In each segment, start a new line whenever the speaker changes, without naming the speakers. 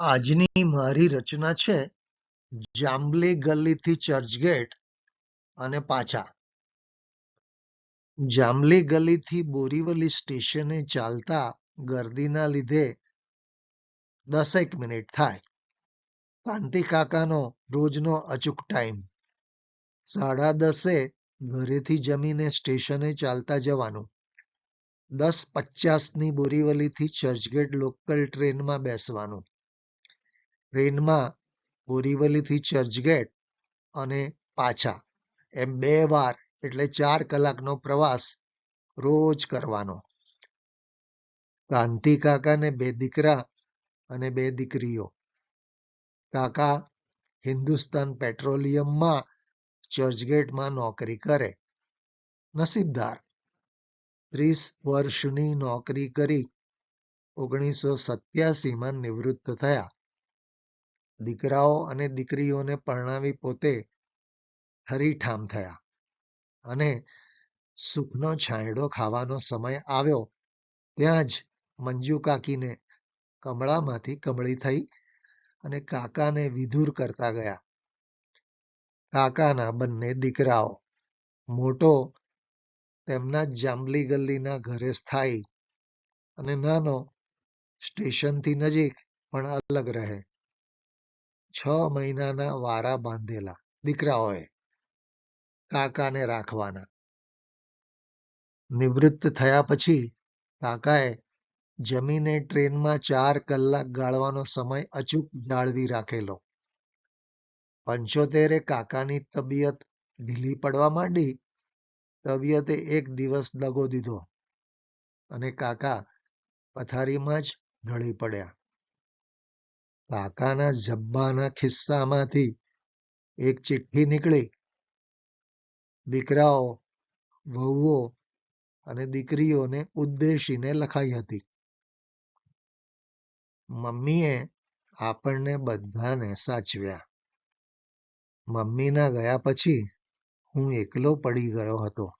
આજની મારી રચના છે, જાંબલી ગલીથી ચર્ચગેટ અને પાછા. જાંબલી ગલીથી બોરીવલી સ્ટેશને ચાલતા ગર્દીના લીધે દસેક મિનિટ થાય. કાંતિ કાકાનો રોજનો અચૂક ટાઈમ. સાડા દસે ઘરેથી જમીને સ્ટેશને ચાલતા જવાનું. દસ પચાસની બોરીવલીથી ચર્ચગેટ લોકલ ટ્રેનમાં બેસવાનું. ટ્રેનમાં બોરીવલીથી ચર્ચગેટ અને પાછા એમ બે વાર એટલે ચાર કલાકનો પ્રવાસ રોજ કરવાનો. કાંતિ કાકાને બે દીકરા અને બે દીકરીઓ. કાકા હિન્દુસ્તાન પેટ્રોલિયમમાં ચર્ચગેટમાં નોકરી કરે. નસીબદાર. ત્રીસ વર્ષની નોકરી કરી ઓગણીસો સત્યાસીમાં નિવૃત્ત થયા. દીકરાઓ અને દીકરીઓને પરણાવી પોતે હરીઠામ થયા અને સુખનો છાંયડો ખાવાનો સમય આવ્યો. ત્યાં જ મંજુ કાકીને કમળામાંથી કમળી થઈ અને કાકાને વિધુર કરતા ગયા. કાકાના બંને દીકરાઓ, મોટો તેમના જાંબલી ગલીના ઘરે સ્થાયી અને નાનો સ્ટેશનથી નજીક પણ અલગ રહે. છ મહિનાના વારા બાંધેલા દીકરાઓએ કાકાને રાખવાના. નિવૃત્ત થયા પછી કાકાએ જમીને ટ્રેનમાં ચાર કલાક ગાળવાનો સમય અચૂક જાળવી રાખેલો. પંચોતેરે કાકાની તબિયત ઢીલી પડવા માંડી. તબિયતે એક દિવસ દગો દીધો અને કાકા પથારીમાં જ ઢળી પડ્યા. કાકાના જબ્બાના ખિસ્સામાંથી એક ચિઠ્ઠી નીકળી. દીકરાઓ, વહુઓ અને દીકરીઓને ઉદ્દેશીને લખાઈ હતી. મમ્મીએ આપણને બધાને સાચવ્યા. મમ્મીના ગયા પછી હું એકલો પડી ગયો હતો.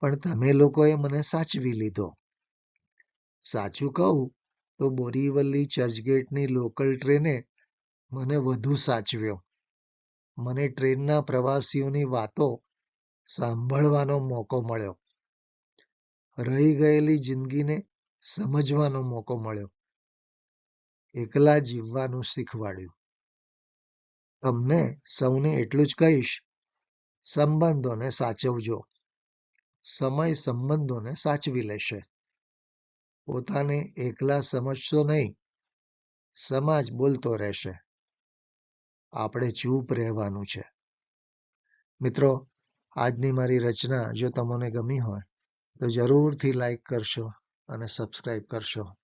પણ તમે લોકોએ મને સાચવી લીધો. સાચું કહું તો બોરીવલી ચર્ચગેટની લોકલ ટ્રેને મને વધુ સાચવ્યો. મને ટ્રેનના પ્રવાસીઓની વાતો સાંભળવાનો મોકો મળ્યો. રહી ગયેલી જિંદગીને સમજવાનો મોકો મળ્યો. એકલા જીવવાનું શીખવાડ્યું. તમને સૌને એટલું જ કહીશ. સંબંધોને સાચવજો. સમય સંબંધોને સાચવી લેશે. પોતાને એકલા સમજશો નહીં. સમાજ બોલતો રહેશે. આપણે ચૂપ રહેવાનું છે. મિત્રો, આજની મારી રચના જો તમને ગમી હોય, તો જરૂરથી લાઈક કરશો અને સબસ્ક્રાઇબ કરશો.